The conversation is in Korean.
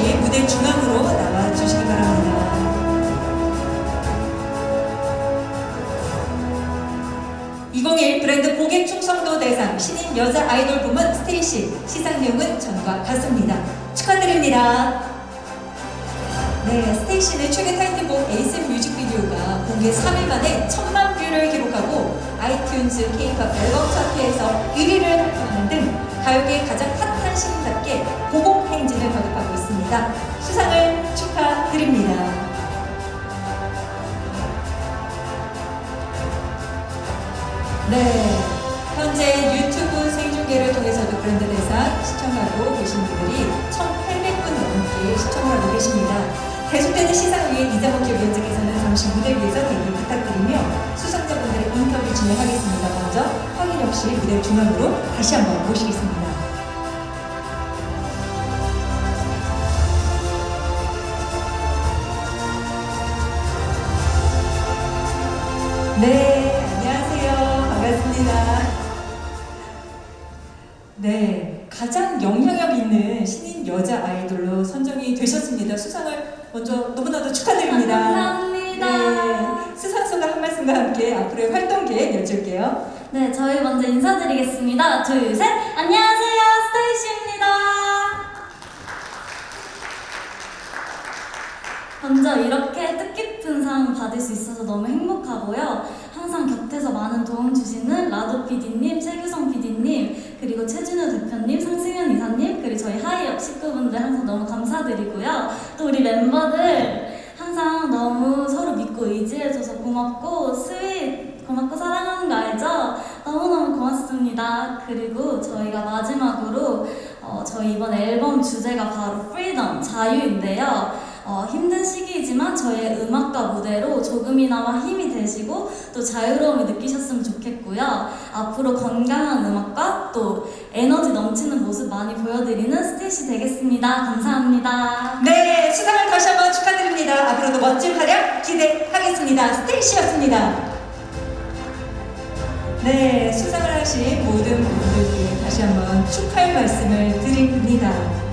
씨 무대 중앙으로 나와 주시기 바랍니다. (2021) 브랜드 고객 충성도 대상 신인 여자 아이돌 부문 스테이시 시상 내용은 전과 같습니다. 축하드립니다. 네, 스테이시는 최근 타이틀곡 에이스 뮤직비디오가 공개 3일 만에 천만 뷰를 기록하고 아이튠즈 K-팝 앨범 차트에서 1위를 달성하는 등 가요계의 가장 핫한 신인답게 있습니다. 수상을 축하드립니다. 네, 현재 유튜브 생중계를 통해서도 브랜드 대상 시청하고 계신 분들이 1,800분 넘게 시청을 하고 계십니다. 계속되는 시상 위에 이장옥 위원장께서는 잠시 무대 위에서 대기 부탁드리며 수상자분들의 인터뷰 진행하겠습니다. 먼저 황인혁 씨 무대 중앙으로 다시 한번 모시겠습니다. 네, 안녕하세요. 반갑습니다. 네, 가장 영향력 있는 신인 여자 아이돌로 선정이 되셨습니다. 수상을 먼저 너무나도 축하드립니다. 감사합니다. 네, 수상 소감 한 말씀과 함께 앞으로의 활동 계획 여쭐게요. 네, 저희 먼저 인사드리겠습니다. 둘, 셋. 안녕하세요. 스테이시입니다. 먼저 이렇게 뜻깊은 상 받을 수 있어서 너무 행복하고요. 항상 곁에서 많은 도움 주시는 라도 PD님, 최규성 PD님, 그리고 최준호 대표님, 상승현 이사님, 그리고 저희 하이업 식구분들 항상 너무 감사드리고요. 또 우리 멤버들 항상 너무 서로 믿고 의지해줘서 고맙고 스윗 고맙고 사랑하는 거 알죠? 너무너무 고맙습니다. 그리고 저희가 마지막으로 어, 저희 이번 앨범 주제가 바로 프리덤, 자유인데요. 어, 힘든 시기이지만 저의 음악과 무대로 조금이나마 힘이 되시고 또 자유로움을 느끼셨으면 좋겠고요. 앞으로 건강한 음악과 또 에너지 넘치는 모습 많이 보여드리는 스테이시 되겠습니다. 감사합니다. 네, 수상을 다시 한번 축하드립니다. 앞으로도 멋진 활약 기대하겠습니다. 스테이시였습니다. 네, 수상을 하신 모든 분들께 다시 한번 축하의 말씀을 드립니다.